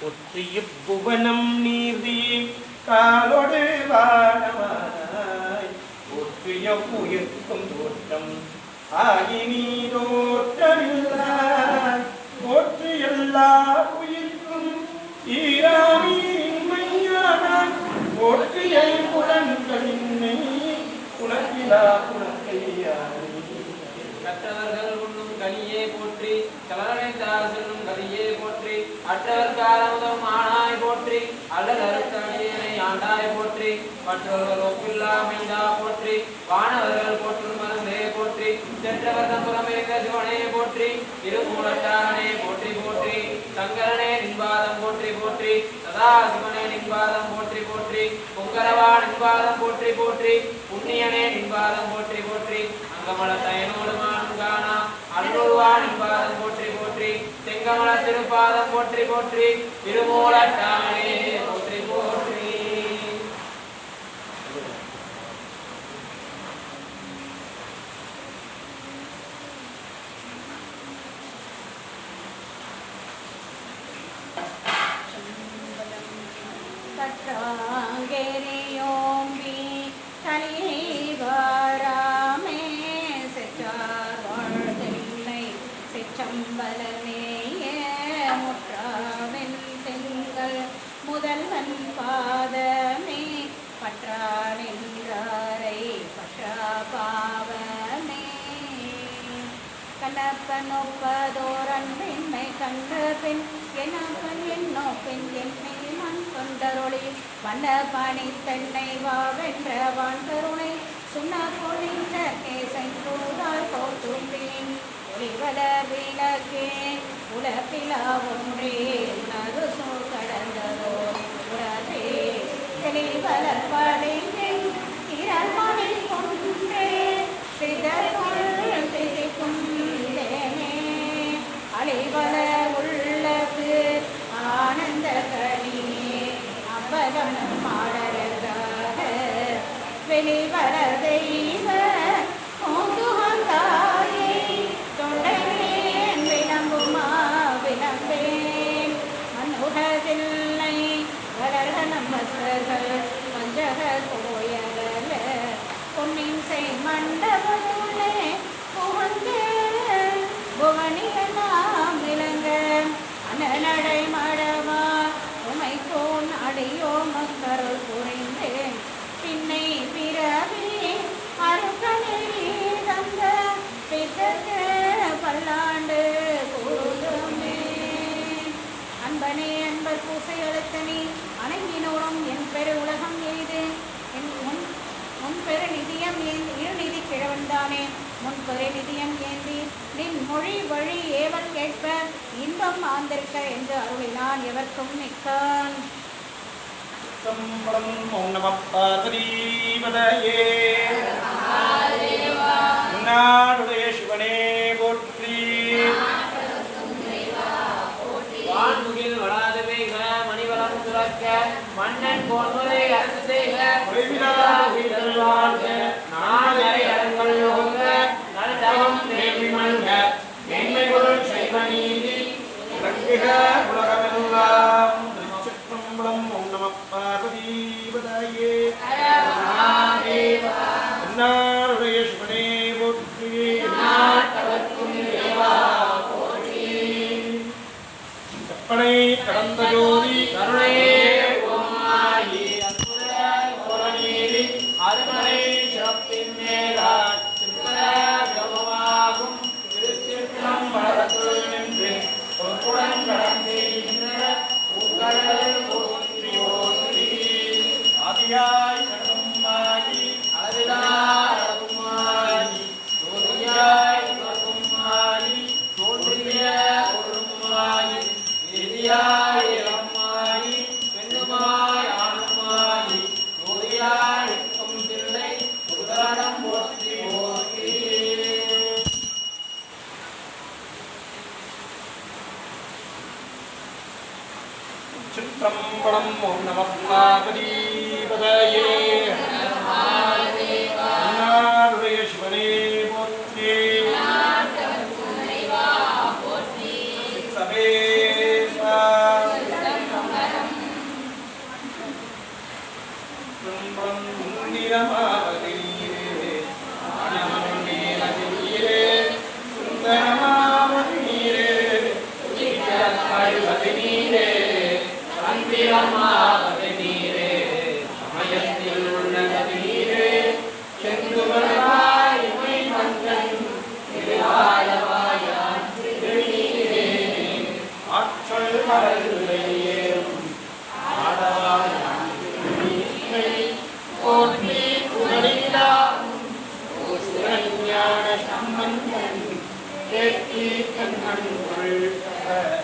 ஒற்றிய புவனம் நீதி காலோடு வாழவாய். ஒற்றிய உயர்க்கும் தோட்டம் ஆகி நீ தோற்றமில்லாய் போற்றி எல்லா உயிர்க்கும் ஈராமையானாய் ஒற்றியை புலன்களின்மை உலகிலா புலக்கையாரி கற்றவர்கள் கனியே போற்றி கலரணைத்தார் செல்லும் கதியே போற்றி அற்றவர் காலமுதம் ஆனாய் போற்றி அல்லல் அறுத்தடியனை ஆண்டாய் போற்றி மற்றவர்கள் ஒப்பில்லா மைந்தா போற்றி வானவர்கள் போற்றும் மருந்தே போற்றி சென்றவர் தம்புறமேக சிவனே போற்றி இருமூலட்டாரனே போற்றி போற்றி சங்கரனே நின்பாதம் போற்றி போற்றி சதா சிவனே நின்பாதம் போற்றி போற்றி பொங்கரவா நின்பாதம் போற்றி போற்றி புண்ணியனே நின்பாதம் போற்றி போற்றி அங்கமல தயனோடுமா மானும் காணா அருள்வா நின்பாதம் போற்றி போற்றி செங்கமல திருப்பாதம் போற்றி போற்றி திருமூலட்டானே முதல்வன் பாதமே பற்றா பற்றா பாவமே கலப்பனொப்பதோரன் பெண்மை பெண் எனப்பன் என்னோ பெண் என்னை மண் கொண்டருளி வண்ண பணி தென்னை வாவென்ற வான் கருணை சுண்ண பொழிந்த கேசைந்தூதால் போற்றும்பேன் ஒளிவளர் விளக்கே அழிவல உள்ளது. ஆனந்த கனியே அம்பலம் மாடலாக வெளிவரதை நிதியம் ஏந்தி இருநிதி கிழவன்தானே? முன் பெரு நிதியம் ஏந்தி நின் மொழி வழி ஏவல் கேட்ப இன்பம் ஆந்திருக்க என்று அருளினான் எவர்க்கும் மிக்கான் பார்வதீபதயே மன்னன் பொன்முறை அரசு செய்க நாளை அரங்கள் யோக நல்தவம் தேவி மல்க மேன்மை பொருள் செய்வ நீதி விளங்குக உலகமெல்லாம். திருச்சிற்றம்பலம் ஓம் நம பார்வதீபதயே நாடுடைய சிவனே போற்றி. கற்பனை கடந்த ஜோதி கருணையே சிற்றம்பலம் ஓம் நம பார்வதீபதயே speak and